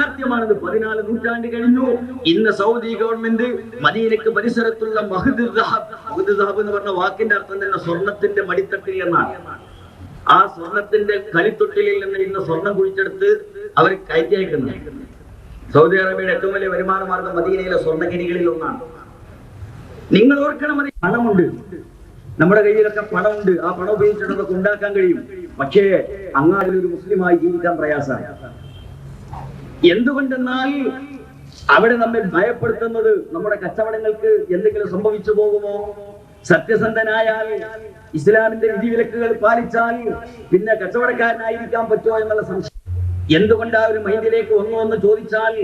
യാഥാർത്ഥ്യമാണിത്. പതിനാല് നൂറ്റാണ്ട് കഴിഞ്ഞു. ഇന്ന് സൗദി ഗവൺമെന്റ് മദീനക്ക് പരിസരത്തുള്ള മഹദ് മഹദ് എന്ന് പറഞ്ഞ വാക്കിന്റെ അർത്ഥം തന്നെ സ്വർണത്തിന്റെ മടിത്തട്ടിൽ എന്നാണ്. ആ സ്വർണത്തിന്റെ കളിത്തൊട്ടിലിൽ നിന്ന് ഇന്ന് സ്വർണം കുഴിച്ചെടുത്ത് അവർ കയറ്റി സൗദി അറേബ്യയുടെ ഏറ്റവും വലിയ വരുമാന മാർഗം മദീനയിലെ സ്വർണഗിരികളിൽ ഒന്നാണ്. നിങ്ങൾ ഓർക്കണം പണമുണ്ട്. നമ്മുടെ കയ്യിലൊക്കെ പണമുണ്ട്. ആ പണം ഉപയോഗിച്ചിട്ട് നമുക്ക് ഉണ്ടാക്കാൻ കഴിയും. പക്ഷേ അങ്ങാടിൽ ഒരു മുസ്ലിമായി ജീവിക്കാൻ പ്രയാസമാണ്. എന്തുകൊണ്ടെന്നാൽ അവിടെ നമ്മെ ഭയപ്പെടുത്തുന്നത് നമ്മുടെ കച്ചവടങ്ങൾക്ക് എന്തെങ്കിലും സംഭവിച്ചു പോകുമോ? സത്യസന്ധനായാൽ ഇസ്ലാമിന്റെ വിധിവിലക്കുകൾ പാലിച്ചാൽ പിന്നെ കച്ചവടക്കാരനായിരിക്കാൻ പറ്റുമോ എന്നുള്ള സംശയം. എന്തുകൊണ്ട് ആ ഒരു മൈൻഡിലേക്ക് വന്നു എന്ന് ചോദിച്ചാൽ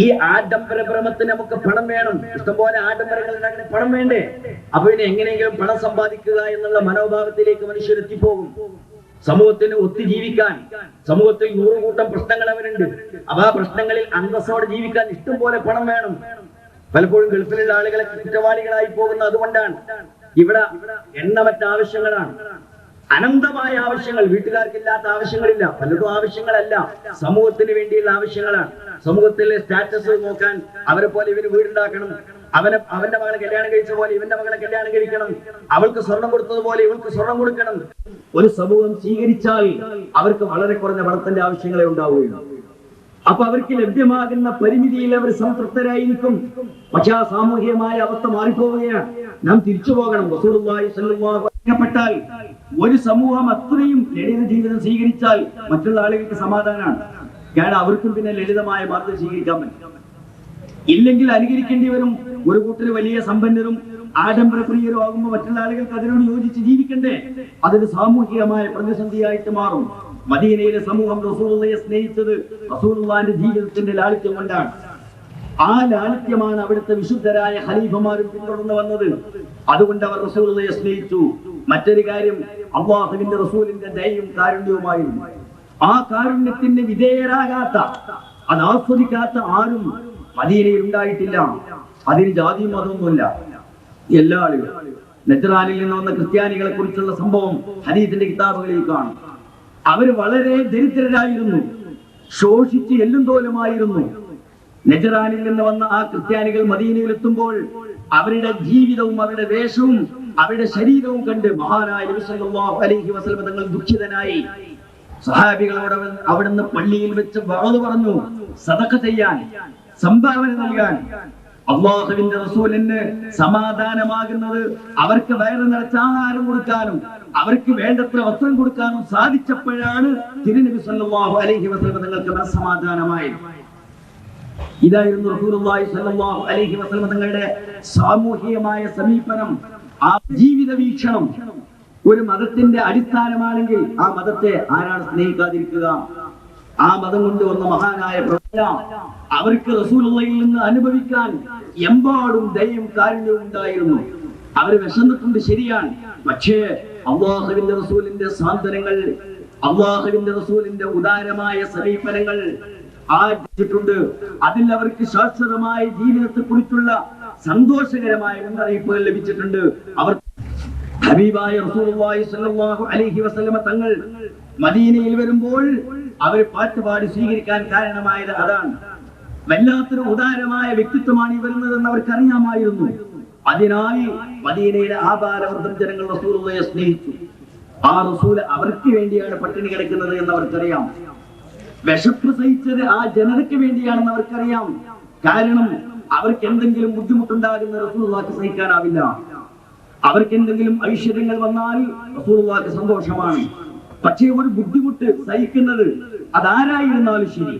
ഈ ആഡംബര ഭ്രമത്തിന് നമുക്ക് പണം വേണം. ഇഷ്ടംപോലെ ആഡംബരങ്ങൾ പണം വേണ്ടേ? അപ്പൊ പിന്നെ എങ്ങനെയെങ്കിലും പണം സമ്പാദിക്കുക എന്നുള്ള മനോഭാവത്തിലേക്ക് മനുഷ്യർ എത്തിപ്പോകും. സമൂഹത്തിന് ഒത്തുജീവിക്കാൻ സമൂഹത്തിൽ നൂറുകൂട്ടം പ്രശ്നങ്ങൾ അവരുണ്ട് അപ്പൊ ആ പ്രശ്നങ്ങളിൽ അന്തസ്സോടെ ജീവിക്കാൻ ഇഷ്ടം പോലെ പണം വേണം. പലപ്പോഴും ഗൾഫിലുള്ള ആളുകളെ കുറ്റവാളികളായി പോകുന്നത് അതുകൊണ്ടാണ്. ഇവിടെ എണ്ണമറ്റ ആവശ്യങ്ങളാണ് അനന്തമായ ആവശ്യങ്ങൾ വീട്ടുകാർക്കില്ലാത്ത ആവശ്യങ്ങളില്ല പലതും ആവശ്യങ്ങളല്ല. സമൂഹത്തിന് വേണ്ടിയുള്ള ആവശ്യങ്ങളാണ്. സമൂഹത്തിലെ സ്റ്റാറ്റസ് നോക്കാൻ അവരെ പോലെ ഇവർ വീടുണ്ടാക്കണം. അവനെ അവന്റെ മകളെ കല്യാണം കഴിച്ച പോലെ ഇവന്റെ മകളെ കല്യാണം കഴിക്കണം. അവൾക്ക് സ്വർണം കൊടുത്തതുപോലെ ഇവൾക്ക് സ്വർണം കൊടുക്കണം. ഒരു സമൂഹം സ്വീകരിച്ചാൽ അവർക്ക് വളരെ കുറഞ്ഞ പണത്തിന്റെ ആവശ്യങ്ങളെ ഉണ്ടാവുകയുള്ളൂ. അപ്പൊ അവർക്ക് ലഭ്യമാകുന്ന പരിമിതിയിൽ അവർ സംതൃപ്തരായിരിക്കും. പക്ഷെ ആ സാമൂഹികമായ അവസ്ഥ മാറിപ്പോവുകയാണ്. നാം തിരിച്ചു പോകണം. ഒരു സമൂഹം അത്രയും ലളിത ജീവിതം സ്വീകരിച്ചാൽ മറ്റുള്ള ആളുകൾക്ക് സമാധാനമാണ് കാരണം അവർക്കും പിന്നെ ലളിതമായ മാർഗം സ്വീകരിക്കാൻ പറ്റും. ഇല്ലെങ്കിൽ അനുകരിക്കേണ്ടി വരും. ഒരു കൂട്ടർ വലിയ സമ്പന്നരും ആഡംബരപ്രിയരും ആകുമ്പോൾ മറ്റുള്ള ആളുകൾക്ക് അതിനോട് യോജിച്ച് ജീവിക്കണ്ടേ? അതൊരു സാമൂഹികമായ പ്രതിസന്ധിയായിട്ട് മാറും. മദീനയിലെ സമൂഹം റസൂലുള്ളയെ സ്നേഹിച്ചത് റസൂലുള്ളാന്റെ ജീവിതത്തിന്റെ ലാളിത്യം കൊണ്ടാണ്. ആ ലാളിത്യമാണ് അവിടുത്തെ വിശുദ്ധരായ ഖലീഫമാരും പിന്തുടർന്ന് വന്നത്. അതുകൊണ്ട് അവർ റസൂലുള്ളയെ സ്നേഹിച്ചു. മറ്റൊരു കാര്യം അള്ളാഹുവിന്റെ റസൂലിന്റെ ദയയും കാരുണ്യവുമായിരുന്നു. ആ കാരുണ്യത്തിന് വിധേയരാകാത്ത അത് ആസ്വദിക്കാത്ത ആരും മദീനയിൽ ഉണ്ടായിട്ടില്ല. അതിന് ജാതി മതമൊന്നുമില്ല എല്ലാ ആളുകളും. നെത്രാനിൽ നിന്ന് വന്ന ക്രിസ്ത്യാനികളെ കുറിച്ചുള്ള സംഭവം ഹദീസിന്റെ കിതാബുകളിൽ കാണും. അവർ വളരെ ദരിദ്രരായിരുന്നു. ശോഷിച്ച് എല്ലും തോലുമായിരുന്നു നെജറാനിൽ നിന്ന് വന്ന ആ ക്രിസ്ത്യാനികൾ മദീനയിൽ എത്തുമ്പോൾ അവരുടെ ജീവിതവും അവരുടെ വേഷവും അവരുടെ ശരീരവും കണ്ട് മഹാനായ അലൈഹി വസല്ലം തങ്ങൾ ദുഃഖിതനായി. സഹാബികളോട് അവിടുന്ന് പള്ളിയിൽ വെച്ച് വാത് പറഞ്ഞു സതക്ക ചെയ്യാൻ സംഭാവന നൽകാൻ. അള്ളാഹുവിന്റെ റസൂലിന് സമാധാനമാകുന്നത് അവർക്ക് വയറ് നിറച്ച ആഹാരം കൊടുക്കാനും അവർക്ക് വേണ്ടത്ര വസ്ത്രം കൊടുക്കാനും സാധിച്ചപ്പോഴാണ് തിരുനബി സല്ലല്ലാഹു അലൈഹി വസല്ലം തങ്ങൾക്ക് മനസ്സമാധാനമായത്. ഇതായിരുന്നു റസൂലുള്ളാഹി സല്ലല്ലാഹു അലൈഹി വസല്ലം തങ്ങളുടെ സാമൂഹികമായ സമീപനം ആ ജീവിത വീക്ഷണം. ഒരു മതത്തിന്റെ അടിസ്ഥാനമാണെങ്കിൽ ആ മതത്തെ ആരാണ് സ്നേഹിക്കാതിരിക്കുക? ആ മതം കൊണ്ടുവന്ന മഹാനായ പ്രവചനം അവർക്ക് റസൂലുള്ളയിൽ നിന്ന് അനുഭവിക്കാൻ എമ്പാടും ദയയും കാരുണ്യവും ഉണ്ടായിരുന്നു. അവർ വിശന്നിട്ടുണ്ട് ശരിയാണ്. പക്ഷേ അള്ളാഹുവിന്റെ റസൂലിന്റെ സാന്ത്വനങ്ങൾ അള്ളാഹുവിന്റെ റസൂലിന്റെ ഉദാരമായ സമീപനങ്ങൾ ആചരിച്ചിട്ടുണ്ട് അതിൽ അവർക്ക് ശാശ്വതമായ ജീവിതത്തെ കുറിച്ചുള്ള സന്തോഷകരമായ മുന്നറിയിപ്പുകൾ ലഭിച്ചിട്ടുണ്ട്. അവർ ഹബീബായ റസൂലുള്ളാഹി സ്വല്ലല്ലാഹു അലൈഹി വസല്ലമ തങ്ങൾ മദീനയിൽ വരുമ്പോൾ അവർ പാട്ടുപാടി സ്വീകരിക്കാൻ കാരണമായത് അതാണ്. വല്ലാത്തൊരു ഉദാരമായ വ്യക്തിത്വമാണ് ഈ വരുന്നതെന്ന് അവർക്ക് അറിയാമായിരുന്നു. അതിനായി മദീനയിലെ ആപാലവൃദ്ധം ജനങ്ങൾ റസൂലുള്ളയെ സ്നേഹിച്ചു. ആ റസൂൽ അവർക്ക് വേണ്ടിയാണ് പട്ടിണി കിടക്കുന്നത് എന്ന് അവർക്കറിയാം. വിശപ്പ് സഹിച്ചത് ആ ജനതയ്ക്ക് വേണ്ടിയാണെന്ന് അവർക്കറിയാം. കാരണം അവർക്ക് എന്തെങ്കിലും ബുദ്ധിമുട്ടുണ്ടാകുന്ന റസൂലുള്ളാക്ക് സഹിക്കാനാവില്ല. അവർക്ക് എന്തെങ്കിലും ഐശ്വര്യങ്ങൾ വന്നാൽ റസൂലുള്ളാക്ക് സന്തോഷമാണ്. പക്ഷേ ഒരു ബുദ്ധിമുട്ട് സഹിക്കുന്നത് അതാരായിരുന്നാലും ശരി.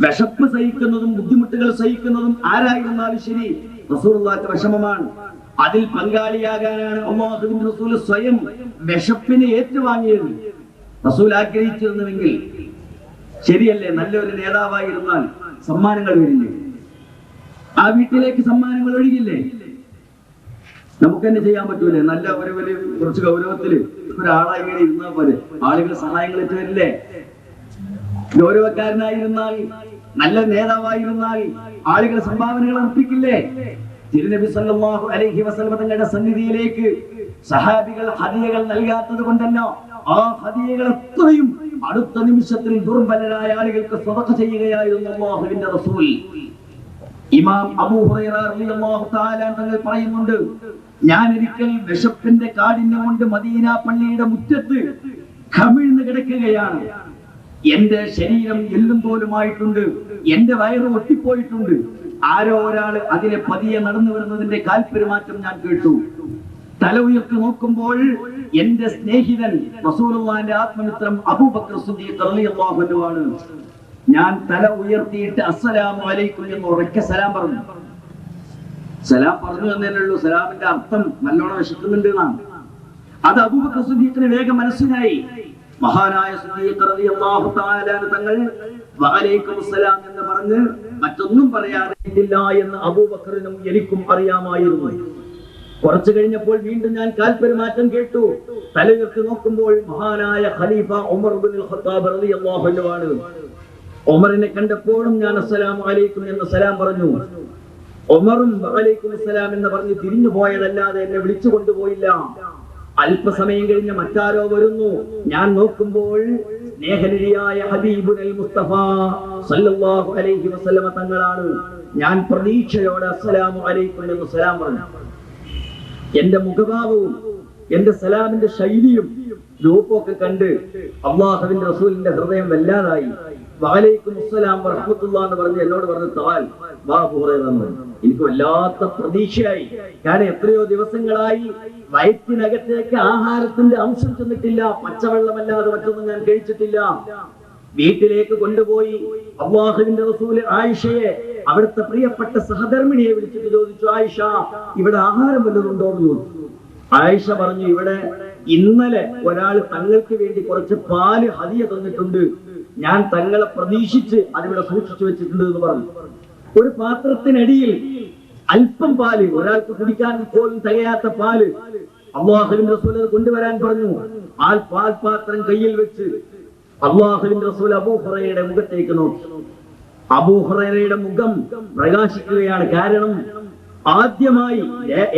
വിശപ്പ് സഹിക്കുന്നതും ബുദ്ധിമുട്ടുകൾ സഹിക്കുന്നതും ആരായിരുന്നാലും ശരി. റസൂലുള്ളാക്ക് വിഷമമാണ്. അതിൽ പങ്കാളിയാകാനാണ് റസൂൽ സ്വയം വിശപ്പിനെ ഏറ്റുവാങ്ങിയത്. റസൂൽ ആഗ്രഹിച്ചിരുന്നുവെങ്കിൽ ശരിയല്ലേ? നല്ലൊരു നേതാവായിരുന്നാൽ സമ്മാനങ്ങൾ വരില്ലേ? ആ വീട്ടിലേക്ക് സമ്മാനങ്ങൾ ഒഴുകില്ലേ? നമുക്ക് തന്നെ ചെയ്യാൻ പറ്റൂലേ? നല്ല ഒരു വലിയ കുറച്ച് ഗൗരവത്തിൽ ഒരാളായി ഇങ്ങനെ ഇരുന്നാൽ പോലെ ആളുകൾ സഹായങ്ങൾ വരില്ലേ ഗൗരവക്കാരനായിരുന്നാൽ നല്ല നേതാവായിരുന്നാൽ ആളുകൾ സംഭാവനകൾ അർപ്പിക്കില്ലേ? തിരുനബി സല്ലല്ലാഹു അലൈഹി വസല്ലം തങ്ങളുടെ സന്നിധിയിലേക്ക് സഹാബികൾ ഹദിയകൾ നൽകാത്തത് കൊണ്ടല്ലോ ആ ഹദിയകൾ എത്രയും അടുത്ത നിമിഷത്തിൽ ദുർബലരായ ആളുകൾക്ക് സ്വതക്ക ചെയ്യുകയായിരുന്നു അള്ളാഹുവിന്റെ റസൂൽ. ഇമാം അബൂ തങ്ങൾ പറയുന്നുണ്ട് ഞാൻ ഒരിക്കൽ വിശപ്പിന്റെ കാഠിന്യം കൊണ്ട് മദീന പള്ളിയുടെ മുറ്റത്ത് കമിഴ്ന്ന് കിടക്കുകയാണ്. എന്റെ ശരീരം എല്ലും പോലുമായിട്ടുണ്ട് എന്റെ വയറ് ഒട്ടിപ്പോയിട്ടുണ്ട്. ആരോ ഒരാൾ അതിലെ പതിയെ നടന്നു വരുന്നതിന്റെ കാൽപെരുമാറ്റം ഞാൻ കേട്ടു. തല ഉയർത്തി നോക്കുമ്പോൾ എന്റെ സ്നേഹിതൻ റസൂലുള്ളാന്റെ ആത്മമിത്രം അബൂബക്കർ സിദ്ദീഖ് റളിയല്ലാഹു അൻഹു ആണ്. ഞാൻ തല ഉയർത്തിയിട്ട് അസ്സലാമു അലൈക്കും എന്ന് ഉറക്കെ സലാം പറഞ്ഞു. സലാം പറഞ്ഞു എന്നേ ഉള്ളൂ. സലാമിന്റെ അർത്ഥം നല്ലോണം വിശക്കുന്നുണ്ട് എന്നാണ്. അത് അബൂബക്കർ സുദ്ദീഖിന് വേഗം മനസ്സിലായി. മഹാനായ തങ്ങൾ സലാം എന്ന് പറഞ്ഞ് മറ്റൊന്നും പറയാറില്ല എന്ന് അബൂബക്കറിനും എനിക്കും അറിയാമായിരുന്നു. കുറച്ചു കഴിഞ്ഞപ്പോൾ വീണ്ടും ഞാൻ കാൽപെരുമാറ്റം കേട്ടു. തലയുയർത്തി നോക്കുമ്പോൾ മഹാനായ ഖലീഫ ഉമർ ഖത്താബ് റളിയല്ലാഹു അൻഹു ആണ്. ഉമറിനെ കണ്ടപ്പോഴും ഞാൻ അസ്സലാം അലൈക്കും എന്ന് സലാം പറഞ്ഞു. ഉമറും വലൈക്കും അസ്സലാം എന്ന് പറഞ്ഞ് തിരിഞ്ഞു പോയതല്ലാതെ എന്നെ വിളിച്ചു കൊണ്ടുപോയില്ല. അല്പസമയം കഴിഞ്ഞ് മറ്റാരോ വരുന്നു. ഞാൻ നോക്കുമ്പോൾ മുസ്തഫ സല്ലല്ലാഹു അലൈഹി വസല്ലമ തങ്ങളാണ്. ഞാൻ പ്രതീക്ഷയോടെ അസ്സലാമു അലൈക്കും എന്ന് സലാം പറഞ്ഞു. എന്റെ മുഖഭാവവും എന്റെ സലാമിന്റെ ശൈലിയും രൂപമൊക്കെ കണ്ട് അള്ളാഹുവിന്റെ റസൂലിന്റെ ഹൃദയം വല്ലാതായി. വാലൈക്കും അസ്സലാം വറഹ്മത്തുള്ളാ എന്ന് പറഞ്ഞ് എന്നോട് പറഞ്ഞു താൽ വാ എനിക്ക് വല്ലാത്ത പ്രതീക്ഷയായി. ഞാൻ എത്രയോ ദിവസങ്ങളായി വയറ്റിനകത്തേക്ക് ആഹാരത്തിന്റെ അംശം ചെന്നിട്ടില്ല. പച്ചവെള്ളമല്ലാതെ മറ്റൊന്നും ഞാൻ കഴിച്ചിട്ടില്ല. വീട്ടിലേക്ക് കൊണ്ടുപോയി അള്ളാഹുവിന്റെ റസൂൽ ആയിഷയെ അവിടുത്തെ പ്രിയപ്പെട്ട സഹധർമ്മിണിയെ വിളിച്ചിട്ട് ചോദിച്ചു ആയിഷ ഇവിടെ ആഹാരം വല്ലതുണ്ടോ എന്ന് ചോദിച്ചു. ആയിഷ പറഞ്ഞു ഇവിടെ ഇന്നലെ ഒരാൾ തങ്ങൾക്ക് വേണ്ടി കുറച്ച് പാൽ ഹതിയ തന്നിട്ടുണ്ട്. ഞാൻ തങ്ങളെ പ്രതീക്ഷിച്ച് അതിവിടെ സൂക്ഷിച്ചു വെച്ചിട്ടുണ്ട് എന്ന് പറഞ്ഞു. ഒരു പാത്രത്തിനടിയിൽ അല്പം പാൽ ഒരാൾക്ക് കുടിക്കാൻ പോലും തികയാത്ത പാൽ അള്ളാഹുലിം റസൂൽ അത് കൊണ്ടുവരാൻ പറഞ്ഞു. ആ പാൽപാത്രം കയ്യിൽ വെച്ച് അള്ളാഹുലിം റസൂൽ അബൂഹുറയുടെ മുഖത്തേക്ക് നോക്കി. അബൂഹുറയുടെ മുഖം പ്രകാശിക്കുകയാണ്. കാരണം ആദ്യമായി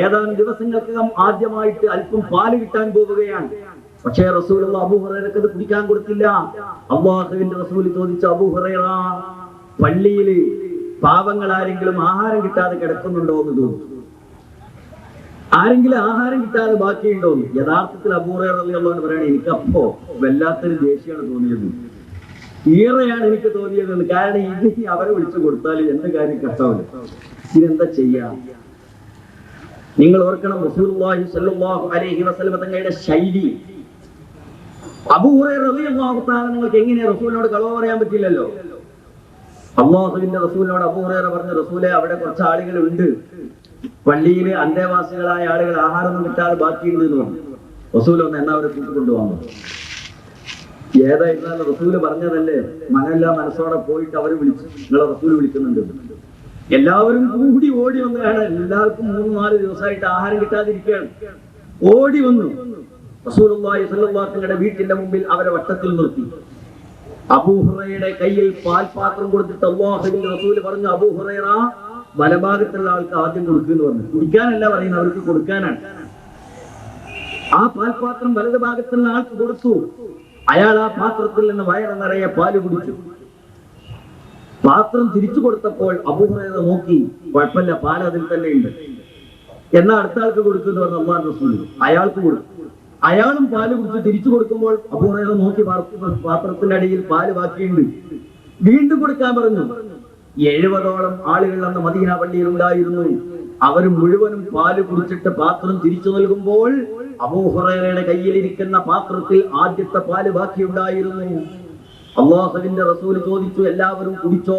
ഏതാനും ദിവസങ്ങൾക്കകം ആദ്യമായിട്ട് അല്പം പാൽ കിട്ടാൻ പോവുകയാണ്. പക്ഷേ റസൂൽ അബൂഹറക്ക് അത് കുടിക്കാൻ കൊടുത്തില്ല. അള്ളാഹുവിന്റെ റസൂൽ ചോദിച്ച അബൂഹറ പള്ളിയിൽ പാവങ്ങൾ ആരെങ്കിലും ആഹാരം കിട്ടാതെ കിടക്കുന്നുണ്ടോ എന്ന് ചോദിച്ചു. ആരെങ്കിലും ആഹാരം കിട്ടാതെ ബാക്കിയുണ്ടോ. യഥാർത്ഥത്തിൽ അപൂർവമുള്ളവൻ പറയണേ എനിക്ക് അപ്പോ വല്ലാത്തൊരു ദേഷ്യമാണ് തോന്നിയത്. ഈറയാണ് എനിക്ക് തോന്നിയത്. കാരണം ഇത് അവരെ വിളിച്ചു കൊടുത്താൽ എന്ത് കാര്യം കട്ടാവില്ല ഇതെന്താ ചെയ്യാ? നിങ്ങൾ ഓർക്കണം സ്വല്ലല്ലാഹു അലൈഹി വസല്ലം തങ്ങളുടെ ശൈലി നിങ്ങൾക്ക് എങ്ങനെ റസൂലിനോട് കളവ് പറയാൻ പറ്റില്ലല്ലോ? അള്ളാഹുവിന്റെ റസൂലിനോട് അബൂഹുറൈറ പറഞ്ഞ റസൂലെ അവിടെ കുറച്ച് ആളുകൾ ഉണ്ട് പള്ളിയിൽ അന്തേവാസികളായ ആളുകൾ ആഹാരമൊന്നും കിട്ടാതെ ബാക്കിയുണ്ട് എന്ന് പറഞ്ഞു. റസൂൽ ഒന്ന് എന്നാ അവരെ കൂട്ടിക്കൊണ്ടുവന്നു ഏതായിരുന്നാലും റസൂൽ പറഞ്ഞതല്ലേ? മനല്ല മനസ്സോടെ പോയിട്ട് അവർ വിളിച്ചു നിങ്ങളെ റസൂൽ വിളിക്കുന്നുണ്ട്. എല്ലാവരും കൂടി ഓടി വന്നതാണ് എല്ലാവർക്കും മൂന്ന് നാല് ദിവസമായിട്ട് ആഹാരം കിട്ടാതിരിക്കുകയാണ്. ഓടി വന്നു. റസൂലുള്ളാഹി വീട്ടിന്റെ മുമ്പിൽ അവരെ വട്ടത്തിൽ നിർത്തി. അബൂഹുറയുടെ കയ്യിൽ പാൽ പാത്രം കൊടുത്തിട്ട് അള്ളാഹുവിന്റെ റസൂൽ പറഞ്ഞു അബൂഹുറ വലഭാഗത്തുള്ള ആൾക്ക് ആദ്യം കൊടുക്കുന്നു പറഞ്ഞു. കുടിക്കാനല്ല പറയുന്നത് അവർക്ക് കൊടുക്കാനാണ്. ആ പാൽപാത്രം വലത് ഭാഗത്തുള്ള ആൾക്ക് കൊടുത്തു. അയാൾ ആ പാത്രത്തിൽ നിന്ന് വയറ നിറയെ പാൽ കുടിച്ചു. പാത്രം തിരിച്ചു കൊടുത്തപ്പോൾ അബൂഹുറൈറ നോക്കി കുഴപ്പമില്ല പാൽ അതിൽ തന്നെ ഉണ്ട്. എന്നാ അടുത്ത ആൾക്ക് കൊടുക്കുന്നു പറഞ്ഞു റസൂൽ അയാൾക്ക് കൊടുത്തു. അയാളും പാൽ കുടിച്ച് തിരിച്ചു കൊടുക്കുമ്പോൾ അബൂഹുറൈറ നോക്കി പാത്ര- പാത്രത്തിന്റെ അടിയിൽ പാൽ ബാക്കിയുണ്ട്. വീണ്ടും കൊടുക്കാൻ പറഞ്ഞു. എഴുപതോളം ആളുകൾ അന്ന് മദീന പള്ളിയിൽ ഉണ്ടായിരുന്നു. അവർ മുഴുവനും പാൽ കുടിച്ചിട്ട് പാത്രം തിരിച്ചു നൽകുമ്പോൾ അബൂഹുറയുടെ കയ്യിലിരിക്കുന്ന പാത്രത്തിൽ ആദ്യത്തെ പാൽ ബാക്കിയുണ്ടായിരുന്നു. അള്ളാഹുവിന്റെ റസൂൽ ചോദിച്ചു എല്ലാവരും കുടിച്ചോ?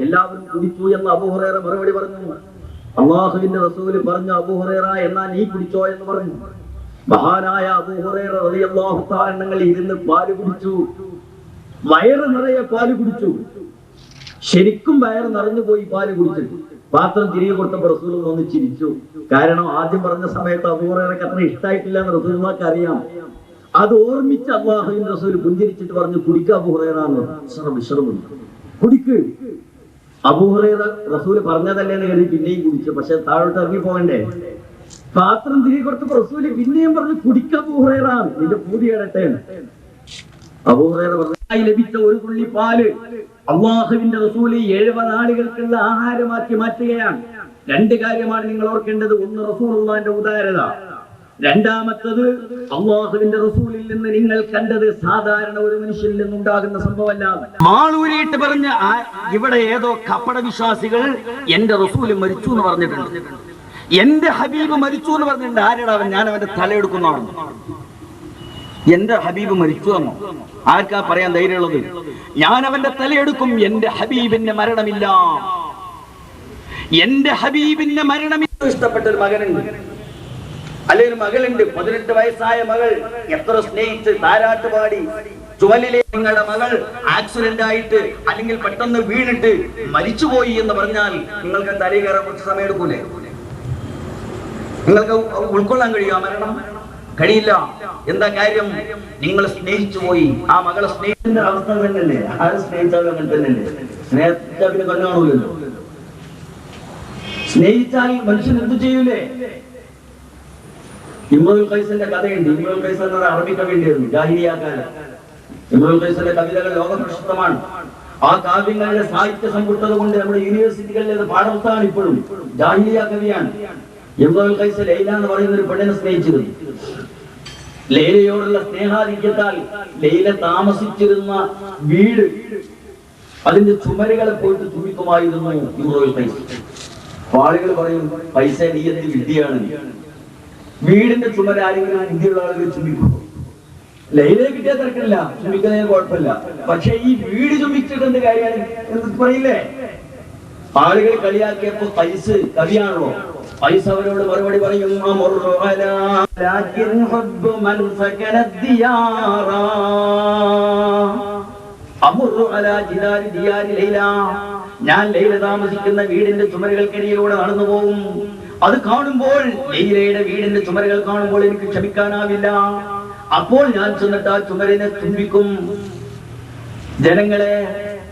എല്ലാവരും കുടിച്ചു എന്ന് അബൂഹുറേറ മറുപടി പറഞ്ഞു. അള്ളാഹുവിന്റെ റസൂൽ പറഞ്ഞു അബൂഹുറേറ എന്നാ നീ കുടിച്ചോ? എന്ന് പറഞ്ഞു. മഹാനായ അബൂഹുറേറ റളിയല്ലാഹു തആല തങ്ങൾ ഇരുന്ന് പാൽ കുടിച്ചു. വയറ് നിറയെ പാൽ കുടിച്ചു. ശരിക്കും വയറ് നിറഞ്ഞു പോയി പാൽ കുടിച്ചു. പാത്രം തിരികെ കൊടുത്തപ്പോൾ റസൂൽ ഒന്ന് ചിരിച്ചു. കാരണം ആദ്യം പറഞ്ഞ സമയത്ത് അബൂഹുറേറക്ക് അത്ര ഇഷ്ടായിട്ടില്ല എന്ന് റസൂൽമാർക്ക് അറിയാം. അത് ഓർമ്മിച്ച് അബ്വാഹുൻ റസൂൽ പുഞ്ചിരിച്ചിട്ട് പറഞ്ഞു കുടിക്കുക അബൂഹുറേറാന്ന് കുടിക്ക്. അബൂഹുറേറ റസൂൽ പറഞ്ഞതല്ലേ എന്ന് കരുതി പിന്നെയും കുടിച്ചു. പക്ഷെ താഴോട്ട് ഇറങ്ങി പോകണ്ടേ പാത്രം തിരികെ കൊടുത്തപ്പോ റസൂൽ പിന്നെയും പറഞ്ഞു കുടിക്കാൻ അബൂഹുറേറാ നിന്റെ പൂതി കേടട്ടെ അബൂഹുറൈറ ലഭിച്ച ഒരു തുള്ളി പാൽ അള്ളാഹുവിന്റെ റസൂൽ എഴുപത് ആളുകൾക്കുള്ള ആഹാരമാക്കി മാറ്റുകയാണ്. രണ്ട് കാര്യമാണ് നിങ്ങൾ ഓർക്കേണ്ടത്. ഒന്ന് റസൂലുള്ളാന്റെ ഉദാരത. രണ്ടാമത്തത് അള്ളാഹുവിന്റെ റസൂലിൽ നിന്ന് നിങ്ങൾ കണ്ടത് സാധാരണ ഒരു മനുഷ്യനിൽ നിന്നുണ്ടാകുന്ന സംഭവമല്ല മാളൂരിയിട്ട് പറഞ്ഞ ഇവിടെ ഏതോ കപട വിശ്വാസികൾ എന്റെ റസൂൽ മരിച്ചു എന്ന് പറഞ്ഞിട്ടുണ്ട്. എന്റെ ഹബീബ് മരിച്ചു എന്ന് പറഞ്ഞിട്ടുണ്ട്. ആരുടെ അവൻ? ഞാൻ അവന്റെ തലയെടുക്കുന്നതാണ് എന്റെ ഹബീബ് മരിച്ചു എന്നോ ആർക്കാ പറയാൻ ധൈര്യമുള്ളത്? ഞാൻ അവന്റെ തലയെടുക്കും എന്റെ ഹബീബിന്റെ മരണമില്ല. എന്റെ ഹബീബിന്റെ മരണമില്ല. ഇഷ്ടപ്പെട്ട ഒരു മകനുണ്ട്. അല്ലെ ഒരു മകളുണ്ട്. പതിനെട്ട് വയസ്സായ മകൾ. എത്ര സ്നേഹിച്ച് താരാട്ട് പാടി. ചുവലിലെ നിങ്ങളുടെ മകൾ ആക്സിഡന്റ് ആയിട്ട് അല്ലെങ്കിൽ പെട്ടെന്ന് വീണിട്ട് മരിച്ചുപോയി എന്ന് പറഞ്ഞാൽ നിങ്ങൾക്ക് തലയിൽ കയറാൻ കുറച്ച് സമയം എടുക്കൂലേ? നിങ്ങൾക്ക് ഉൾക്കൊള്ളാൻ കഴിയുമോ? മരണം? കഴിയില്ല എന്താ കാര്യം? നിങ്ങൾ സ്നേഹിച്ചു പോയി. ആ മകളെ സ്നേഹിക്കുന്ന അവസ്ഥ തന്നെയല്ലേ? ആരും സ്നേഹിച്ചാലും അങ്ങനെ സ്നേഹിച്ചാൽ പിന്നെ കൊല്ലാണല്ലോ സ്നേഹിച്ചാൽ മനുഷ്യൻ എന്ത് ചെയ്യൂലേ? ഇമ്രുൽ ഖൈസന്റെ കഥയുണ്ട്. ഇമ്രുൽ ഖൈസ് എന്ന് പറഞ്ഞ അറബി കവിയുണ്ടായിരുന്നു ജാഹിരിയ കാലം. ഇമ്രുൽ ഖൈസന്റെ കവിതകൾ ലോക പ്രശസ്തമാണ്. ആ കാവ്യങ്ങളുടെ സാഹിത്യ സമ്പുഷ്ടത കൊണ്ട് നമ്മുടെ യൂണിവേഴ്സിറ്റികളിൽ അത് പാഠപുസ്തകമാണ് ഇപ്പോഴും ജാഹിലിയ കവിയാണ്. ഇമ്രുൽ ഖൈസ് ലൈല എന്ന് പറയുന്ന ഒരു പെണ്ണിനെ സ്നേഹിച്ചിരുന്നു. ലൈലയോടുള്ള സ്നേഹാധിക്യത്താൽ ലൈല താമസിച്ചിരുന്ന വീട് അതിന്റെ ചുമരുകളെ പോയിട്ട് തുമ്മിക്കുമായിരുന്നു ഇമ്രുൽ ഖൈസ് ആളുകൾ പറയും പൈസ നീയത്തിൽ വിദ്യയാണ് വീടിന്റെ ചുമര ആരെങ്കിലും ഇന്ത്യയുള്ള ആളുകൾ ചുമിക്കും ലൈലെ കിട്ടിയാൽ തിരക്കില്ല ചുമിക്കുന്നതിന് കുഴപ്പമില്ല. പക്ഷെ ഈ വീട് ചുമിച്ചിട്ട് എന്ത് കാര്യമാണ്? എന്ന് പറയില്ലേ? ആളുകൾ കളിയാക്കിയപ്പോ പൈസ കവിയാണല്ലോ. പൈസ അവരോട് മറുപടി പറയും. ഞാൻ ലൈല താമസിക്കുന്ന വീടിന്റെ ചുമരുകൾക്കിടയിലൂടെ നടന്നു പോകും. അത് കാണുമ്പോൾ ലൈലയുടെ വീടിന്റെ ചുമരുകൾ കാണുമ്പോൾ എനിക്ക് ക്ഷമിക്കാനാവില്ല. അപ്പോൾ ഞാൻ ചെന്നിട്ട് ആ ചുമരിനെ തുമ്പിക്കും ജനങ്ങളെ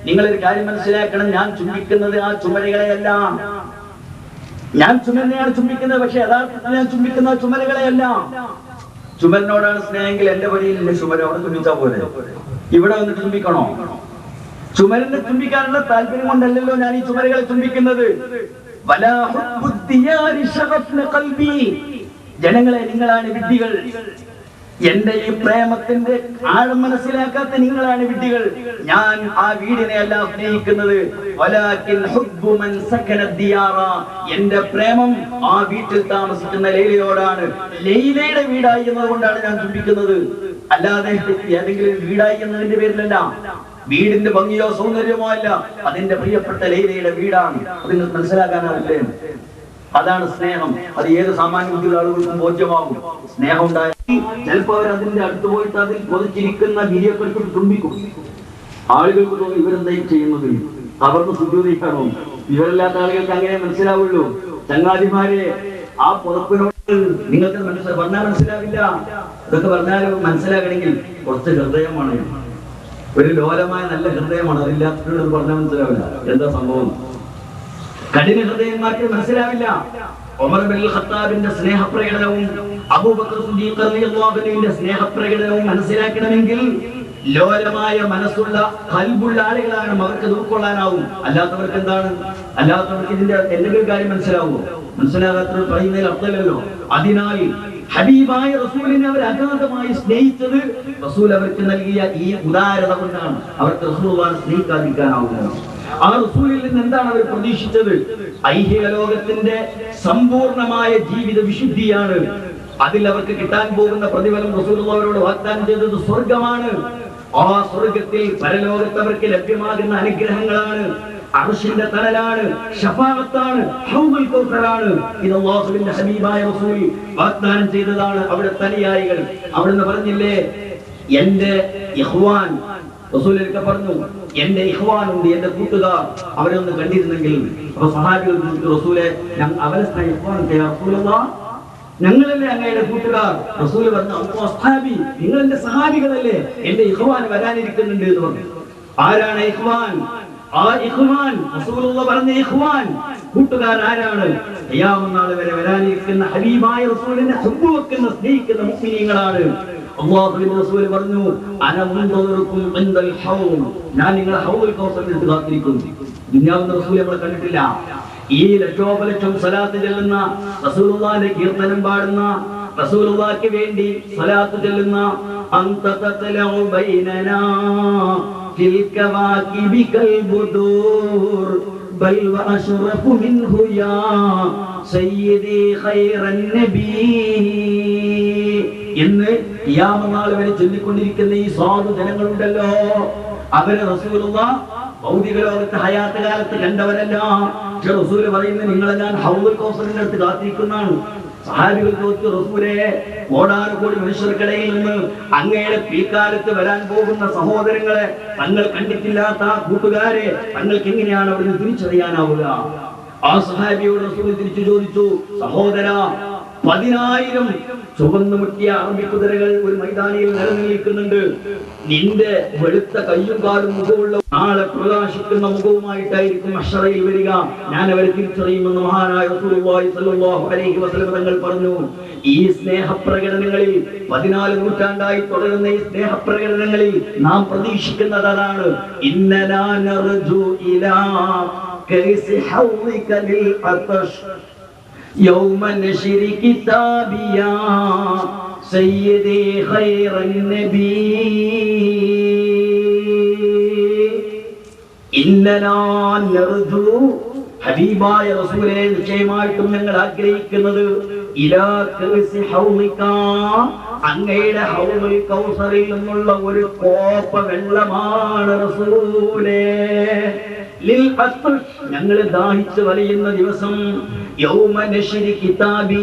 നിങ്ങളൊരു കാര്യം മനസ്സിലാക്കണം. ഞാൻ ചുംബിക്കുന്നത് ആ ചുമരുകളെയല്ല. ഞാൻ ചുമലിനെയാണ് ചുംബിക്കുന്നത് പക്ഷെ യഥാർത്ഥത്തിൽ ഞാൻ ചുംബിക്കുന്ന ആ ചുമലിനോടാണ് സ്നേഹമെങ്കിൽ എന്റെ വഴിയിലില്ല ചുമര അവിടെ ചുംബിച്ചാ പോലെ ഇവിടെ വന്നിട്ട് ചുംബിക്കണോ? ചുമലിനെ ചുംബിക്കാനുള്ള താല്പര്യം കൊണ്ടല്ലല്ലോ ഞാൻ ഈ ചുമലുകളെ ചുംബിക്കുന്നത്. ജനങ്ങളെ നിങ്ങളാണ് വിഡ്ഢികൾ. എന്റെ ഈ പ്രേമത്തിന്റെ ആഴം മനസ്സിലാക്കാത്ത നിങ്ങളാണ് വിട്ടികൾ ഞാൻ ആ വീടിനെ അല്ല സ്നേഹിക്കുന്നത്. എന്റെ പ്രേമം ആ വീട്ടിൽ താമസിക്കുന്ന ലൈലയോടാണ്. ലൈലയുടെ വീടായി എന്നതുകൊണ്ടാണ് ഞാൻ ചുംബിക്കുന്നത് അല്ലാതെ ഏതെങ്കിലും വീടായി എന്നതിന്റെ പേരിലല്ല. വീടിന്റെ ഭംഗിയോ സൗന്ദര്യമോ അല്ല. അതിന്റെ പ്രിയപ്പെട്ട ലൈലയുടെ വീടാണ്. അത് നിങ്ങൾക്ക് മനസ്സിലാക്കാനാവില്ലേ? അതാണ് സ്നേഹം. അത് ഏത് സാമാന്യ ബുദ്ധിയുള്ള ആളുകൾക്കും ബോധ്യമാകും. സ്നേഹം ഉണ്ടായ ചിലപ്പോ അവർ അതിന്റെ അടുത്ത് പോയിട്ട് അതിൽ പൊതിച്ചിരിക്കുന്ന ഗിരിയൊക്കെ തുമ്പിക്കും. ആളുകൾക്ക് തോന്നി ഇവരെന്തായി ചെയ്യുന്നത്? അവർക്ക് സുഖീകരിക്കണോ ഇവരല്ലാത്ത ആളുകൾക്ക് അങ്ങനെ മനസ്സിലാവുള്ളൂ. ചങ്ങാതിമാരെ ആ പുറപ്പിനോട് നിങ്ങൾക്ക് മനസ്സിലാ പറഞ്ഞാൽ മനസ്സിലാവില്ല. ഇതൊക്കെ പറഞ്ഞാൽ മനസ്സിലാകണമെങ്കിൽ കുറച്ച് ഹൃദയമാണ്. ഒരു ലോലമായ നല്ല ഹൃദയമാണ്. അതില്ലാത്തവരോട് പറഞ്ഞാൽ മനസ്സിലാവില്ല. എന്താ സംഭവം? കഠിന ഹൃദയന്മാർക്ക് മനസ്സിലാവില്ല. ഒമർ ബിൽ ഖത്താബിന്റെ സ്നേഹപ്രകടനവും സ്നേഹപ്രകടനവും മനസ്സിലാക്കണമെങ്കിൽ ലോലമായ മനസ്സുള്ള കൽബുള്ള ആളുകളാണ് അവർക്ക് ഉൾക്കൊള്ളാനാവും അല്ലാത്തവർക്ക് എന്താണ്? അല്ലാത്തവർക്ക് ഇതിന്റെ എന്തെങ്കിലും കാര്യം മനസ്സിലാവുമോ മനസ്സിലാകാത്തവർ പറയുന്നതിൽ അർത്ഥമില്ലല്ലോ. അതിനാൽ ഹബീബായ റസൂലിനെ അവർ അഗാധമായി സ്നേഹിച്ചത് റസൂൽ അവർക്ക് നൽകിയ ഈ ഉദാരത കൊണ്ടാണ്. അവർക്ക് റസൂൽ സ്നേഹിക്കാതിരിക്കാനാവുന്നത് ആ റസൂലിൽ നിന്ന് എന്താണ് അവർ പ്രതീക്ഷിച്ചത്? ഐഹിക ലോകത്തിന്റെ സമ്പൂർണമായ ജീവിത വിശുദ്ധിയാണ്. അതിൽ അവർക്ക് കിട്ടാൻ പോകുന്ന പ്രതിഫലം റസൂലുള്ളവരോട് വാഗ്ദാനം ചെയ്തത് സ്വർഗമാണ് ആ സ്വർഗത്തിൽ പരലോകത്ത് അവർക്ക് ലഭ്യമാകുന്ന അനുഗ്രഹങ്ങളാണ്. അർഷിന്റെ തണലാണ് ഷഫാഅത്താണ് ഹൗബുൽ കൗസറാണ്. ഇത് അല്ലാഹുവിന്റെ ഹബീബായ റസൂൽ വാഗ്ദാനം ചെയ്തതാണ് അവിടെ തനിയായികൾ അവിടുന്ന് പറഞ്ഞില്ലേ എന്റെ ഇഖ്വാൻ റസൂലൊക്കെ പറഞ്ഞു എന്റെ ഇഹ്വാനുണ്ട് എന്റെ കൂട്ടുകാർ അവരെ ഒന്ന് കണ്ടിരുന്നെങ്കിൽ. അപ്പൊ സഹാബികൾ റസൂലെ അവരെ സ്നേഹ- ഇഖ്വാനൊക്കെ യാ റസൂലല്ലാ, ഞങ്ങളല്ലേ അങ്ങയുടെ കൂട്ടുകാർ? റസൂൽ പറഞ്ഞു "അപ്പോ അസ്ഹാബി നിങ്ങൾ എന്റെ സഹാബികളല്ലേ എന്റെ ഇഹ്വാൻ വരാനിരിക്കുന്നുണ്ട് എന്ന് പറഞ്ഞു. ആരാണ് ഇഹ്വാൻ ആ ഇഹ്വാൻ റസൂലുള്ള പറഞ്ഞ ഇഹ്വാൻ കൂട്ടുകാർ ആരാണ്? ഖിയാമത്ത് നാൾ വരെ വരാനിരിക്കുന്ന ഹബീബായ റസൂലിനെ സംഭവിക്കുന്ന വെക്കുന്ന സ്നേഹിക്കുന്ന മുസ്ലിങ്ങളാണ് റസൂൽ പറഞ്ഞു ഹൗൽ ഞാൻ നിങ്ങളെ ഹൗൽ കാത്തിരിക്കുന്നു ദുനിയാവിന്റെ റസൂൽ നമ്മളെ കണ്ടിട്ടില്ല. ഈ ലക്ഷോപലക്ഷം സ്വലാത്ത് ചെല്ലുന്ന റസൂലുള്ളാഹിന്റെ കീർത്തനം പാടുന്ന റസൂലുള്ളാഹിക്ക് വേണ്ടി സ്വലാത്ത് ചെല്ലുന്ന അന്ത ബൽ മിൻഹു യാ സയ്യിദി യാമനാൾ വരെ ചൊല്ലിക്കൊണ്ടിരിക്കുന്ന ഈ സ്വാദു ജനങ്ങളുണ്ടല്ലോ. അവർ റസൂലുള്ള ഭൗതിക ലോകത്ത് ഹയാത്ത് കാലത്ത് കണ്ടവരല്ല റസൂൽ പറയുന്നത് നിങ്ങളെ ഞാൻ ഹൗദുൽ കൗസറിന്റെ അടുത്ത് കാത്തിരിക്കുന്നതാണ്. സഹാബികൾ ചോദിച്ചു റസൂലെ കോടാനുകോടി മനുഷ്യർക്കിടയിൽ നിന്ന് അങ്ങയുടെ പിൽക്കാലത്ത് വരാൻ പോകുന്ന സഹോദരങ്ങളെ തങ്ങൾ കണ്ടിട്ടില്ലാത്ത ആ കൂട്ടുകാരെ തങ്ങൾക്ക് എങ്ങനെയാണ് അവിടുന്ന് തിരിച്ചറിയാനാവുക? ആ സഹാബിയോട് റസൂൽ തിരിച്ചു ചോദിച്ചു സഹോദര പതിനായിരം ചുവന്നു മുട്ടിയ അറബി കുതിരകൾ ഒരു മൈതാനിയിൽ നിലനിൽക്കുന്നുണ്ട്. നിന്റെ വെളുത്ത കയ്യും കാലും മുഖമുള്ള നാളെ പ്രകാശിക്കുന്ന മുഖവുമായിട്ടായിരിക്കും അഷറയിൽ വരിക. ഞാൻ അവരെ തിരിച്ചറിയുമെന്ന് മഹാനായ അലൈഹി വസല്ലം തങ്ങൾ പറഞ്ഞു. ഈ സ്നേഹപ്രകടനങ്ങളിൽ പതിനാല് നൂറ്റാണ്ടായി തുടരുന്ന ഈ സ്നേഹപ്രകടനങ്ങളിൽ നാം പ്രതീക്ഷിക്കുന്നത് അതാണ്. ഇന്നലാ ഇലാ ലിൽ يوم نشر كتابي يا سيدي خير النبي إننا نرجو ഹബീബായ റസൂലെ നിശ്ചയമായിട്ടും ഞങ്ങൾ ആഗ്രഹിക്കുന്നത് ഇലാ കൗസി ഹൗമിക അങ്ങയുടെ ഹൗമുൽ കൗസറിൽ നിന്നുള്ള ഒരു കോപ്പ വെള്ളമാണ് റസൂലേ ഞങ്ങൾ ദാഹിച്ച് വലയുന്ന ദിവസം കിതാബി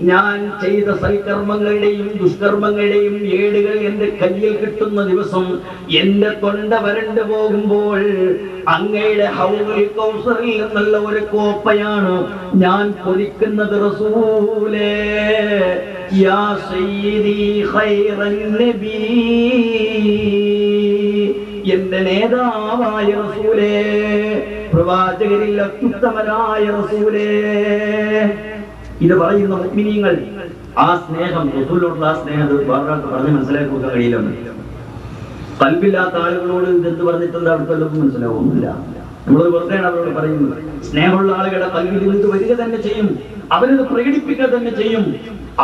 ഞാൻ ചെയ്ത സൽക്കർമ്മങ്ങളുടെയും ദുഷ്കർമ്മങ്ങളുടെയും ഏടുകൾ എന്റെ കയ്യിൽ കിട്ടുന്ന ദിവസം എന്റെ തൊണ്ട വരണ്ടു പോകുമ്പോൾ അങ്ങയുടെ ഹൗമുൽ കൗസറിൽ നിന്നുള്ള ഒരു കോപ്പയാണ് ഞാൻ കൊതിക്കുന്നത് റസൂലേ. യാ സയ്യിദി ഖൈറൻ നബീ. എന്റെ നേതാവായ റസൂലേ പ്രവാചകരിൽ അത്യുത്തമനായ റസൂലേ. ഇത് പറയുന്ന മുഅ്മിനീങ്ങൾ ആ സ്നേഹം റസൂലോടുള്ള ആ സ്നേഹം വേറൊരാൾക്ക് പറഞ്ഞ് മനസ്സിലാക്കി കൊടുക്കാൻ കഴിയില്ല കൽബില്ലാത്ത ആളുകളോട് ഇതെന്ത് പറഞ്ഞിട്ടുണ്ട് അവർക്ക് വല്ലതും മനസ്സിലാവുന്നില്ല. നമ്മൾ വെറുതെയാണ് അവരോട് പറയുന്നത്. സ്നേഹമുള്ള ആളുകളുടെ കൽവിൽ നിന്ന് വരിക തന്നെ ചെയ്യും. അവരിത് പ്രകടിപ്പിക്കുക തന്നെ ചെയ്യും.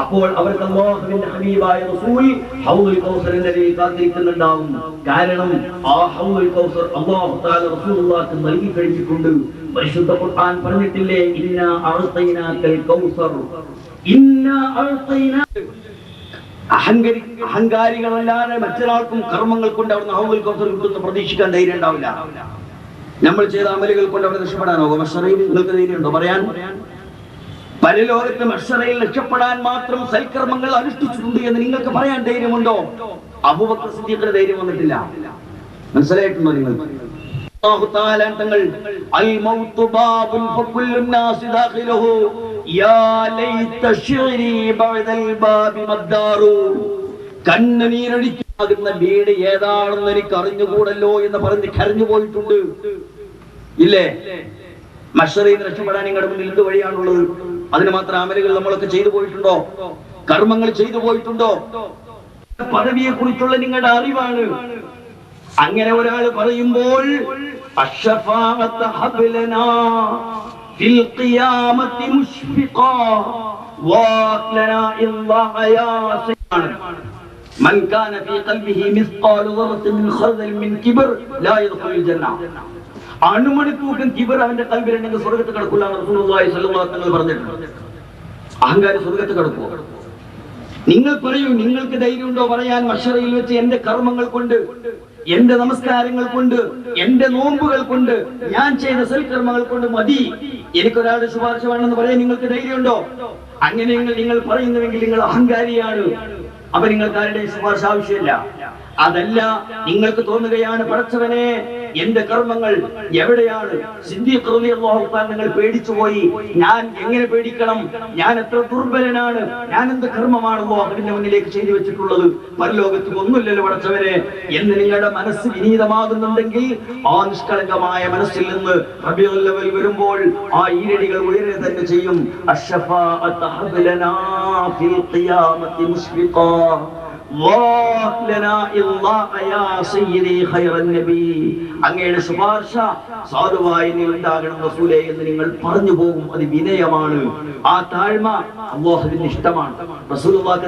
അപ്പോൾ അവർക്ക് അള്ളാഹുവിന്റെ ഹബീബായ റസൂൽ ഹൗലുൽ കൗസറിന്റെ അരികിൽ കാത്തിരിക്കുന്നുണ്ടാവും. കാരണം ആ ഹൗലുൽ കൗസർ അള്ളാഹു തആല റസൂലുള്ളാഹിക്ക് നൽകി കഴിഞ്ഞിട്ടുണ്ട് പരിശുദ്ധ ഖുർആൻ പറഞ്ഞിട്ടില്ലേ? ഇന്ന അഅതൈനാക്കൽ കൗസർ. ഇന്ന അഅതൈനാ അഹങ്കരി അഹങ്കാരികളല്ലാതെ മറ്റൊരാൾക്കും കർമ്മങ്ങൾ കൊണ്ട് അവിടുന്ന് ഹൗലുൽ കൗസർ കിട്ടുന്ന പ്രതീക്ഷിക്കാൻ ധൈര്യം ഉണ്ടാവില്ല. നമ്മൾ ചെയ്ത അമലുകൾ കൊണ്ട് അവിടെ രക്ഷപ്പെടാനോ? നിങ്ങൾക്ക് നിങ്ങൾക്ക് ധൈര്യമുണ്ടോ? പറയാൻ? പരലോകത്ത് മഷറയിൽ രക്ഷപ്പെടാൻ മാത്രം സൽക്കർമ്മങ്ങൾ അനുഷ്ഠിച്ചിട്ടുണ്ട് എന്ന് നിങ്ങൾക്ക് പറയാൻ ധൈര്യമുണ്ടോ? അബൂബക്കർ ധൈര്യം വന്നിട്ടില്ല. മനസ്സിലായിട്ടുണ്ടോ നിങ്ങൾ? തങ്ങൾ ദാഖിലുഹു യാ ബഅദൽ ബാബി വീട് ഏതാണെന്ന് എനിക്ക് അറിഞ്ഞുകൂടല്ലോ എന്ന് പറഞ്ഞ് കരഞ്ഞു പോയിട്ടുണ്ട്. ഇല്ലേ? മഷറയിൽ രക്ഷപ്പെടാൻ നിങ്ങളുടെ മുന്നിൽ എന്ത് വഴിയാണുള്ളത്? അതിന് മാത്രം അമലുകൾ നമ്മളൊക്കെ ചെയ്തു പോയിട്ടുണ്ടോ കർമ്മങ്ങൾ ചെയ്തു പോയിട്ടുണ്ടോ പദവിയെ കുറിച്ചുള്ള നിങ്ങളുടെ അറിവാണ് അങ്ങനെ ഒരാൾ പറയുമ്പോൾ അഷ്ഫാഅത്ത ഹബ്ലനാ ഫിൽ ഖിയാമത്തി മുഷ്ഫിഖാ വാലനാ ഇല്ലാഹ യാ സയ്യിദാണ് من كان في قلبه مثقال ذرة من خردل من كبر لا يدخل الجنة അണുമണി തൂക്കം കിബർ അവന്റെ കൽവിലുണ്ടെങ്കിൽ സ്വർഗത്ത് കിടക്കില്ല പറഞ്ഞിട്ടുണ്ട്. അഹങ്കാരി സ്വർഗത്ത് കിടക്കുമോ നിങ്ങൾ പറയൂ നിങ്ങൾക്ക് ധൈര്യമുണ്ടോ പറയാൻ മഷറയിൽ വെച്ച് എന്റെ കർമ്മങ്ങൾ കൊണ്ട് എന്റെ നമസ്കാരങ്ങൾ കൊണ്ട് എന്റെ നോമ്പുകൾ കൊണ്ട് ഞാൻ ചെയ്ത സൽക്കർമ്മങ്ങൾ കൊണ്ട് മതി. എനിക്കൊരാളുടെ ശുപാർശ വേണമെന്ന് പറയാൻ നിങ്ങൾക്ക് ധൈര്യമുണ്ടോ? അങ്ങനെ നിങ്ങൾ നിങ്ങൾ പറയുന്നുവെങ്കിൽ നിങ്ങൾ അഹങ്കാരിയാണ്. അപ്പൊ നിങ്ങൾക്ക് ആരുടെ ശുപാർശ ആവശ്യമില്ല. അതല്ല നിങ്ങൾക്ക് തോന്നുകയാണ് പടച്ചവനെ എന്റെ കർമ്മങ്ങൾ എവിടെയാണ്? നിങ്ങൾ പേടിച്ചു പോയി. ഞാൻ എങ്ങനെ പേടിക്കണം? ഞാൻ എത്ര ദുർബലനാണ്? ഞാൻ എന്ത് കർമ്മമാണല്ലോ അതിന്റെ മുന്നിലേക്ക് ചെയ്തു വെച്ചിട്ടുള്ളത്? പരലോകത്ത് ഒന്നുമില്ലല്ലോ പടച്ചവനെ. എന്ന് നിങ്ങളുടെ മനസ്സ് വിനീതമാകുന്നുണ്ടെങ്കിൽ ആ നിഷ്കളങ്കമായ മനസ്സിൽ നിന്ന് റബീഉൽ വരുമ്പോൾ ആ ഈരടികൾ ഉയരെ തന്നെ ചെയ്യും. അങ്ങയുടെ ശുപാർശ സാധുവായി നീ ഉണ്ടാകണം എന്ന് നിങ്ങൾ പറഞ്ഞു പോകും. അത് വിനയമാണ്. ആ താഴ്മ അള്ളാഹുവിന് ഇഷ്ടമാണ്.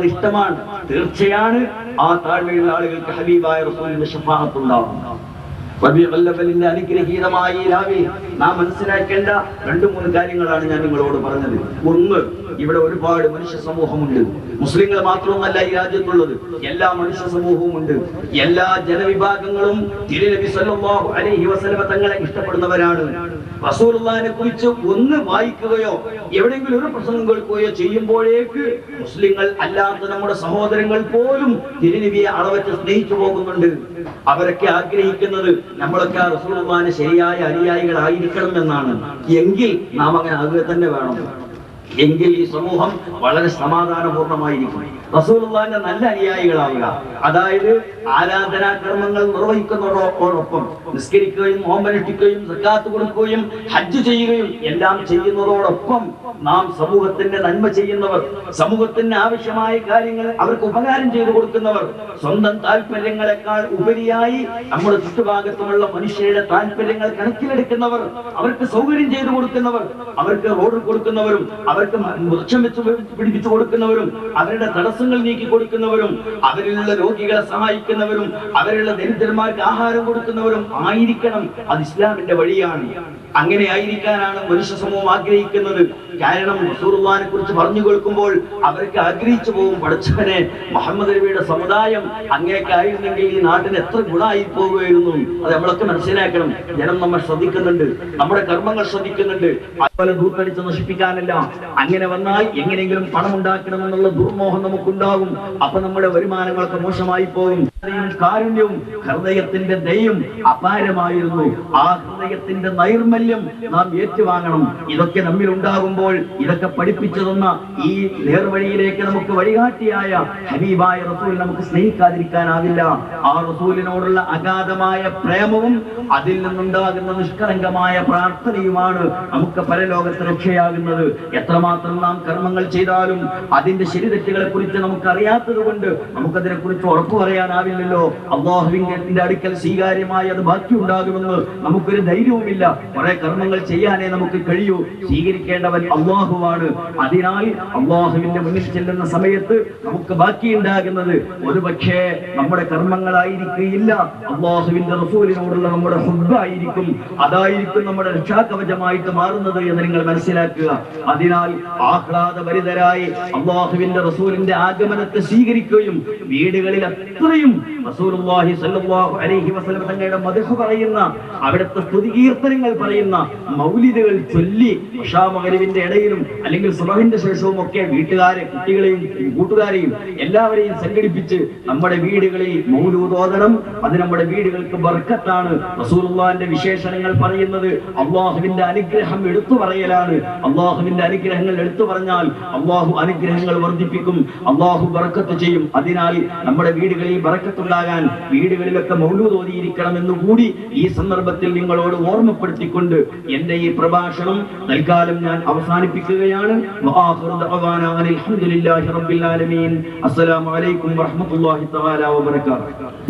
ഇഷ്ടമാണ്. തീർച്ചയാണ് ആ താഴ്മയുള്ള ആളുകൾക്ക് ഹബീബായ റസൂലിന്റെ ശഫാഹത്ത് ഉണ്ടാവും അനുഗ്രഹീതമായി രാവിലെ നാം മനസ്സിലാക്കേണ്ട രണ്ടു മൂന്ന് കാര്യങ്ങളാണ് ഞാൻ നിങ്ങളോട് പറഞ്ഞത്. ഒന്ന് ഇവിടെ ഒരുപാട് മനുഷ്യ സമൂഹമുണ്ട്. മുസ്ലിങ്ങൾ മാത്രമല്ല ഈ രാജ്യത്തുള്ളത്. എല്ലാ മനുഷ്യ സമൂഹവും ഉണ്ട് എല്ലാ ജനവിഭാഗങ്ങളും തിരുനബി സല്ലല്ലാഹു അലൈഹി വസല്ലമ തങ്ങളെ ഇഷ്ടപ്പെടുന്നവരാണ്. റസൂലുള്ളാഹിനെ കുറിച്ച് ഒന്ന് വായിക്കുകയോ എവിടെയെങ്കിലും ഒരു പ്രസംഗം കേൾക്കുകയോ ചെയ്യുമ്പോഴേക്ക് മുസ്ലിങ്ങൾ അല്ലാത്ത നമ്മുടെ സഹോദരങ്ങൾ പോലും തിരുനബിയെ അളവറ്റ് സ്നേഹിച്ചു പോകുന്നുണ്ട്. അവരൊക്കെ ആഗ്രഹിക്കുന്നത് നമ്മളൊക്കെ ആ റസൂലുള്ളാഹിനെ ശരിയായ അനുയായികളായിരിക്കണം എന്നാണ്. എങ്കിൽ നാം അങ്ങനെ ആകുക തന്നെ വേണം. എങ്കിൽ ഈ സമൂഹം വളരെ സമാധാനപൂർണമായിരിക്കും റസൂലുള്ളാഹിന്റെ നല്ല അനുയായികളാവുക. അതായത് ആരാധനാ കർമ്മങ്ങൾ നിർവഹിക്കുന്നതോടൊപ്പം നിസ്കരിക്കുകയും നോമ്പനുഷ്ഠിക്കുകയും സക്കാത്ത് കൊടുക്കുകയും ഹജ്ജ് ചെയ്യുകയും എല്ലാം ചെയ്യുന്നതോടൊപ്പം നാം സമൂഹത്തിന്റെ നന്മ ചെയ്യുന്നവർ സമൂഹത്തിന് ആവശ്യമായ കാര്യങ്ങൾ അവർക്ക് ഉപകാരം ചെയ്തു കൊടുക്കുന്നവർ സ്വന്തം താല്പര്യങ്ങളെക്കാൾ ഉപരിയായി നമ്മുടെ ചുറ്റുഭാഗത്തുമുള്ള മനുഷ്യരുടെ താല്പര്യങ്ങൾ കണക്കിലെടുക്കുന്നവർ അവർക്ക് സൗകര്യം ചെയ്തു കൊടുക്കുന്നവർ അവർക്ക് റോഡ് കൊടുക്കുന്നവരും അവർക്ക് വൃക്ഷം വെച്ച് പിടിപ്പിച്ചു കൊടുക്കുന്നവരും അവരുടെ തടസ്സങ്ങൾ നീക്കി കൊടുക്കുന്നവരും അവരിലുള്ള രോഗികളെ സഹായിക്കുന്നവരും അവരുള്ള ദരിദ്രന്മാർക്ക് ആഹാരം കൊടുക്കുന്നവരും ആയിരിക്കണം. അത് ഇസ്ലാമിന്റെ വഴിയാണ്. അങ്ങനെ ആയിരിക്കാനാണ് മനുഷ്യ സമൂഹം ആഗ്രഹിക്കുന്നത്. കാരണം റസൂലുള്ളാഹിനെ കുറിച്ച് പറഞ്ഞു കേൾക്കുമ്പോൾ അവർക്ക് ആഗ്രഹിച്ചു പോകും പഠിച്ചവനെ. മുഹമ്മദ് നബിയുടെ സമുദായം അങ്ങേക്കായിരുന്നെങ്കിൽ ഈ നാട്ടിന് എത്ര ഗുണമായി പോകുമായിരുന്നു അത് നമ്മളൊക്കെ മനസ്സിലാക്കണം. ജനം നമ്മൾ ശ്രദ്ധിക്കുന്നുണ്ട്. നമ്മുടെ കർമ്മങ്ങൾ ശ്രദ്ധിക്കുന്നുണ്ട്. അതുപോലെ ദൂർത്തടിച്ച് നശിപ്പിക്കാനല്ല. അങ്ങനെ വന്നാൽ എങ്ങനെയെങ്കിലും പണം ഉണ്ടാക്കണമെന്നുള്ള ദുർമോഹം നമുക്കുണ്ടാകും. അപ്പൊ നമ്മുടെ വരുമാനങ്ങളൊക്കെ മോശമായി പോകും കാരുണ്യവും ഹൃദയത്തിന്റെ ദയും അപാരമായിരുന്നു. ആ ഹൃദയത്തിന്റെ നൈർമല്യം നാം ഏറ്റുവാങ്ങണം. ഇതൊക്കെ നമ്മിൽ ഉണ്ടാകുമ്പോൾ ഇതൊക്കെ പഠിപ്പിച്ചു തന്ന ഈ നേർവഴിയിലേക്ക് നമുക്ക് വഴികാട്ടിയായ ഹബീബായ റസൂൽ നമുക്ക് സ്നേഹിക്കാതിരിക്കാനാവില്ല. ആ റസൂലിനോടുള്ള അഗാധമായ പ്രേമവും അതിൽ നിന്നുണ്ടാകുന്ന നിഷ്കളങ്കമായ പ്രാർത്ഥനയുമാണ് നമുക്ക് പരലോകത്ത് രക്ഷയാകുന്നത്. എത്രമാത്രം നാം കർമ്മങ്ങൾ ചെയ്താലും അതിന്റെ ശരിതെറ്റുകളെ കുറിച്ച് നമുക്ക് അറിയാത്തത് കൊണ്ട് നമുക്കതിനെ കുറിച്ച് ഉറപ്പു പറയാനാവില്ലല്ലോ. അള്ളാഹുവിന്റെ അടുക്കൽ സ്വീകാര്യമായി അത് ബാക്കി ഉണ്ടാകുമെന്ന് നമുക്കൊരു ധൈര്യവുമില്ല. കുറെ കർമ്മങ്ങൾ ചെയ്യാനേ നമുക്ക് കഴിയൂ. സ്വീകരിക്കേണ്ടവൻ അള്ളാഹുവാണ്. അതിനാൽ അള്ളാഹുവിന്റെ മുന്നിൽ ചെല്ലുന്ന സമയത്ത് നമുക്ക് ബാക്കി ഉണ്ടാകുന്നത് ഒരു പക്ഷേ നമ്മുടെ കർമ്മങ്ങളായിരിക്കില്ല അള്ളാഹുവിന്റെ റസൂലിനോടുള്ള നമ്മുടെ ഹുബായിരിക്കും അതായിരിക്കും നമ്മുടെ രക്ഷാകവചമായിട്ട് മാറുന്നത് എന്ന് നിങ്ങൾ മനസ്സിലാക്കുക. അതിനാൽ ആഹ്ലാദഭരിതരായി അള്ളാഹുവിന്റെ റസൂലിന്റെ ആഗമനത്തെ സ്വീകരിക്കുകയും വീടുകളിൽ അത്രയും റസൂലുള്ളാഹി സ്വല്ലല്ലാഹു അലൈഹി വസല്ലം തങ്ങളുടെ മദ്ഹ് പറയുന്ന അവിടുത്തെ സ്തുതികീർത്തനങ്ങൾ പറയുന്ന മൗലിദുകൾ ചൊല്ലി ഉഷാമകരിവിന്റെ ഇടയിലും അല്ലെങ്കിൽ സുബഹിന്റെ ശേഷവും ഒക്കെ വീട്ടുകാരെ കുട്ടികളെയും കൂട്ടുകാരെയും എല്ലാവരെയും സംഘടിപ്പിച്ച് നമ്മുടെ വീടുകളിൽ മൗലൂതോദനം അത് നമ്മുടെ വീടുകൾക്ക് ബർക്കത്താണ്. റസൂലുള്ളാന്റെ വിശേഷണങ്ങൾ പറയുന്നത് അള്ളാഹുവിന്റെ അനുഗ്രഹം എടുത്തു പറയലാണ്. അള്ളാഹുവിന്റെ അനുഗ്രഹങ്ങൾ എടുത്തു പറഞ്ഞാൽ അള്ളാഹു അനുഗ്രഹങ്ങൾ വർദ്ധിപ്പിക്കും. അള്ളാഹു ബർക്കത്ത് ചെയ്യും. അതിനാൽ നമ്മുടെ വീടുകളിൽ ബറക്കത്തുണ്ടാകാൻ വീടുകളിലൊക്കെ മൗലൂതോതിയിരിക്കണം എന്ന് എന്നുകൂടി ഈ സന്ദർഭത്തിൽ നിങ്ങളോട് ഓർമ്മപ്പെടുത്തിക്കൊണ്ട് എന്റെ ഈ പ്രഭാഷണം തൽക്കാലം ഞാൻ അവസാനിപ്പിക്കുകയാണ്. അസ്സലാമു അലൈക്കും വറഹ്മത്തുള്ളാഹി തആല വബറകാതുഹു.